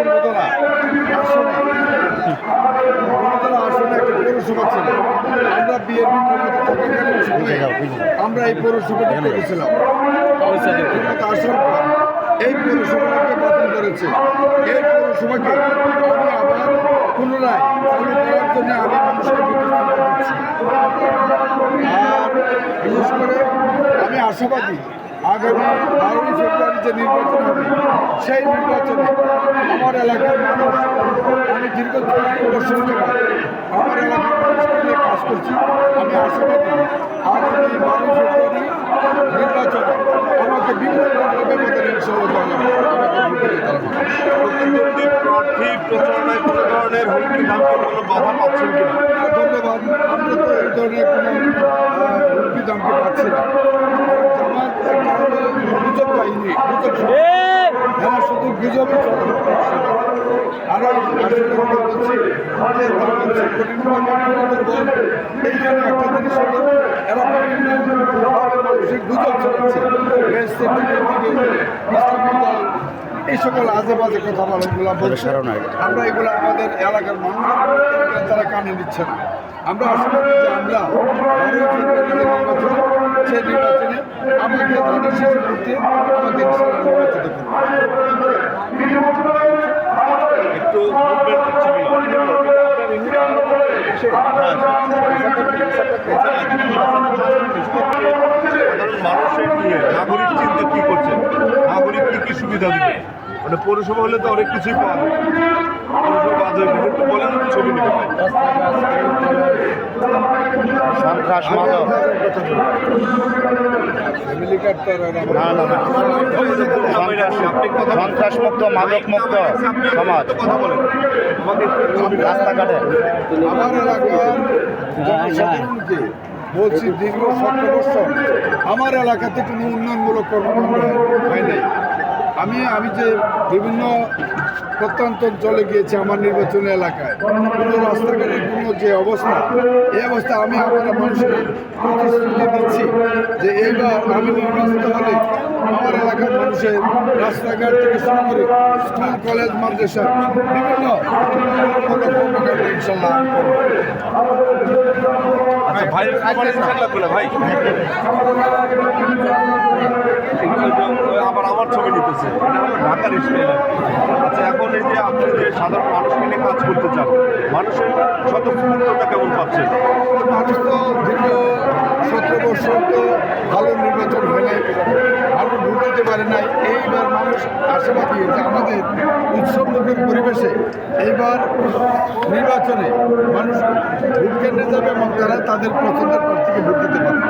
পনেরোতলা আসনে পনেরোতলা আসনে একটা পৌরসভা ছিল। আমরা বিয়ের আমরা এই পৌরসভাটি করেছিলাম আসার পর এই পৌরসভাকে বাতিল করেছে। এই পৌরসভাকে আমি আবার পুনরায় চালু করার জন্য আমি মানুষকে আর বিশেষ করে আমি আশাবাদী আগামী বারোই ফেব্রুয়ারি যে নির্বাচন হবে, সেই নির্বাচনে আমার এলাকার মানুষ, আমি দীর্ঘ চল্লিশ বছর আমার এলাকার মানুষকে নিয়ে কাজ করছি। আমি আশাবাদী আগামী বারোই ফেব্রুয়ারি নির্বাচনে আমাকে কোনো ধরনের ধন্যবাদ, আমরা তো এই ধরনের কোনো হুমকি দামকে পাচ্ছি না কারণ জামাত একটা হলো গুজব বাহিনী গুজব এরা শুধু গুজবই চলে আরও আসলে আমরা বলছি যে জামাত যে কঠিনভাবে দুর্বল এইখানে একটা জিনিস হলো এরা গুজব এই সকল আজে বাজে কথা বলাগুলো বলছে আমরা এগুলো আমাদের এলাকার মানুষ তারা কানে নিচ্ছে না। আমরা আশাবাদী যে আমরা নির্বাচন সেই নির্বাচনে আমাকে ধানের শেষে করতে আমাদের নির্বাচিত করবে একটু মানুষের নাগরিক চিন্তা কি করছেন নাগরিক কি কি সুবিধা দিবে মানে পৌরসভা হলে তো অনেক কিছুই পাওয়া যায় পৌরসভা বাদ হয়ে গেলে একটু বলেন ছবি নিতে পাই সন্ত্রাস না না আপনি কথা বলেন। সন্ত্রাস মুক্ত মাদক মুক্ত সমাজ। রাস্তাঘাটে। বলছি, দীর্ঘ সতেরো বছর আমার এলাকাতে কোনো উন্নয়নমূলক কর্মকাণ্ড হয় নাই। আমি আমি যে বিভিন্ন প্রত্যন্ত অঞ্চলে গিয়েছি আমার নির্বাচনী এলাকায়, কোনো রাস্তাঘাটের কোনো যে অবস্থা, এই অবস্থা আমি আমার মানুষকে প্রতিশ্রুতি দিচ্ছি যে এইবার আমি নির্বাচিত হলে আমার এলাকার মানুষের রাস্তাঘাট থেকে শুরু করে স্কুল কলেজ মাদ্রাসা বিভিন্ন ইনশাল্লাহ আচ্ছা ভাই ভাই আবার আমার ছবি নিতেছে। ঢাকার স্টাইল। আচ্ছা এখন এই যে আপনি যে সাধারণ মানুষকে নিয়ে কাজ করতে চান মানুষের স্বতঃস্ফূর্ততা কেমন পাচ্ছেন? মানুষ তো দীর্ঘ সতেরো বছর তো ভালো নির্বাচন হয় নাই। করতে পারে নাই, এইবার মানুষ আশাবাদী যে আমাদের উৎসবমুখী পরিবেশে এইবার নির্বাচনে মানুষ ভোট কেন্দ্রে যাবে এবং তারা তাদের পছন্দের প্রার্থীকে ভোট দিতে পারবে।